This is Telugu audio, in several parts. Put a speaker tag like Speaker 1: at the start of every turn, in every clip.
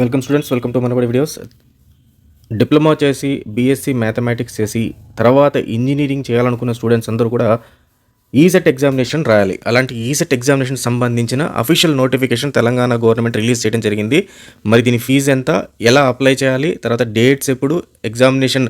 Speaker 1: Welcome students welcome to Manabadi videos. Diploma చేసి బీఎస్సీ మ్యాథమెటిక్స్ చేసి తర్వాత ఇంజనీరింగ్ చేయాలనుకున్న స్టూడెంట్స్ అందరూ కూడా ఈసెట్ ఎగ్జామినేషన్ రాయాలి. అలాంటి ఈసెట్ ఎగ్జామినేషన్ సంబంధించిన official notification Telangana government release చేయడం జరిగింది. మరి దీని ఫీజు ఎంత? ఎలా అప్లై చేయాలి? తర్వాత డేట్స్ ఎప్పుడు? ఎగ్జామినేషన్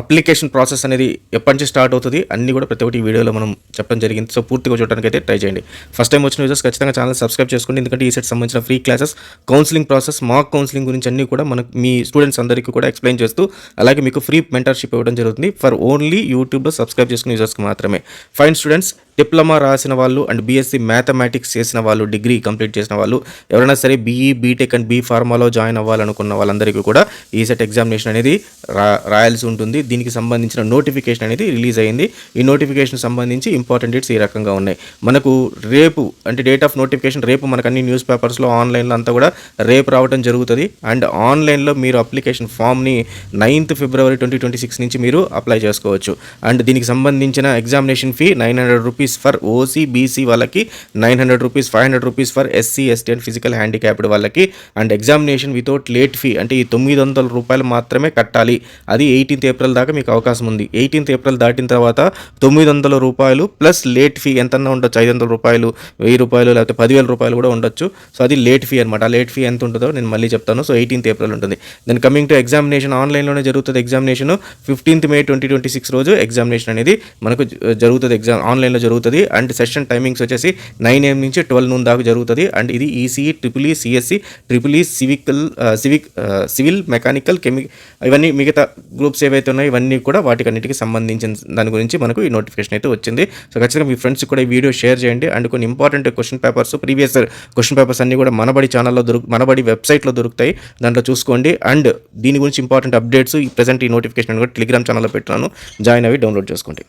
Speaker 1: అప్లికేషన్ ప్రాసెస్ అనేది ఎప్పటి నుంచి స్టార్ట్ అవుతుంది అన్నీ కూడా ప్రతి ఒక్కటి వీడియోలో మనం చెప్పడం జరిగింది. సో పూర్తిగా చూడడానికి అయితే ట్రై చేయండి. ఫస్ట్ టైం వచ్చిన యూజర్స్ ఖచ్చితంగా ఛానల్ సబ్స్క్రైబ్ చేసుకోండి. ఎందుకంటే ఈ సెట్ సంబంధించిన free classes counselling process mock counselling గురించి అన్నీ కూడా మనకు మీ స్టూడెంట్స్ అందరికీ కూడా ఎక్స్ప్లెయిన్ చేస్తూ అలాగే మీకు ఫ్రీ మెంటర్షిప్ ఇవ్వడం జరుగుతుంది. ఫర్ ఓన్లీ యూట్యూబ్లో సబ్స్క్రైబ్ చేసుకునే యూజర్స్కి మాత్రమే. ఫైన్ స్టూడెంట్స్ డిప్లొమా రాసిన వాళ్ళు అండ్ బీఎస్సీ మ్యాథమెటిక్స్ చేసిన వాళ్ళు డిగ్రీ కంప్లీట్ చేసిన వాళ్ళు ఎవరైనా సరే బీఈ బీటెక్ అండ్ బీ ఫార్మాలో జాయిన్ అవ్వాలనుకున్న వాళ్ళందరికీ కూడా ఈ సెట్ ఎగ్జామినేషన్ అనేది రా రాయాల్సి ఉంటుంది. దీనికి సంబంధించిన నోటిఫికేషన్ అనేది రిలీజ్ అయింది. ఈ నోటిఫికేషన్ సంబంధించి ఇంపార్టెంట్ డేట్స్ ఈ రకంగా ఉన్నాయి? మనకు రేపు అంటే డేట్ ఆఫ్ నోటిఫికేషన్ రేపు మనకు అన్ని న్యూస్ పేపర్స్లో ఆన్లైన్లో అంతా కూడా రేపు రావడం జరుగుతుంది. అండ్ ఆన్లైన్లో మీరు అప్లికేషన్ ఫామ్ని ninth February twenty twenty six నుంచి మీరు అప్లై చేసుకోవచ్చు. అండ్ దీనికి సంబంధించిన examination fee nine hundred rupees for OC BC వాళ్ళకి nine hundred rupees five hundred rupees for SC ST and physical handicapped వాళ్ళకి and examination without late fee అంటే ఈ తొమ్మిది వందల రూపాయలు మాత్రమే కట్టాలి. అది ఎయిటీన్త్ ఏప్రిల్ దాకా మీకు అవకాశం ఉంది. ఎయిటీన్త్ ఏప్రిల్ దాటిన తర్వాత తొమ్మిది వందల రూపాయలు ప్లస్ లేట్ ఫీ ఎంతన్నా ఉండొచ్చు. ఐదు వందల రూపాయలు వెయ్యి రూపాయలు లేకపోతే పదివేల రూపాయలు కూడా ఉండొచ్చు. సో అది లేట్ ఫీ అనమాట ఆ లేట్ ఫీ ఎంత ఉంటుందో నేను మళ్ళీ చెప్తాను. సో ఎయిటీన్త్ ఏప్రిల్ ఉంటుంది. దెన్ కమింగ్ టు ఎగ్జామినేషన్ ఆన్లైన్లోనే జరుగుతుంది examination fifteenth May twenty twenty six రోజు ఎగ్జామినేషన్ అనేది మనకు జరుగుతుంది ఎగ్జామ్ ఆన్లైన్లో జరుగుతుంది. అండ్ సెషన్ టైమింగ్స్ వచ్చేసి నైన్ ఏఎం నుంచి ట్వెల్వ్ నూన్ దాకా జరుగుతుంది. అండ్ ఇది ECE triple E CSC triple E సివికల్ civic civil mechanical కెమి ఇవన్నీ మిగతా గ్రూప్స్ ఏవైతే ఉన్నాయో ఇవన్నీ కూడా వాటికన్నిటికి సంబంధించిన దాని గురించి మనకు ఈ నోటిఫికేషన్ అయితే వచ్చింది. సో ఖచ్చితంగా మీ ఫ్రెండ్స్ కూడా ఈ వీడియో షేర్ చేయండి. అండ్ కొన్ని important question papers previous question papers అన్ని కూడా మనబడి ఛానల్లో దొరుకు మనబడి వెబ్సైట్లో దొరుకుతాయి. దాంట్లో చూసుకోండి. అండ్ దీని గురించి ఇంపార్టెంట్ అప్డేట్స్ ఈ ప్రజెంట్ ఈ నోటిఫికేషన్ కూడా టెలిగ్రామ్ ఛానల్లో పెట్టినాను జాయిన్ అవి డౌన్లోడ్ చేసుకోండి.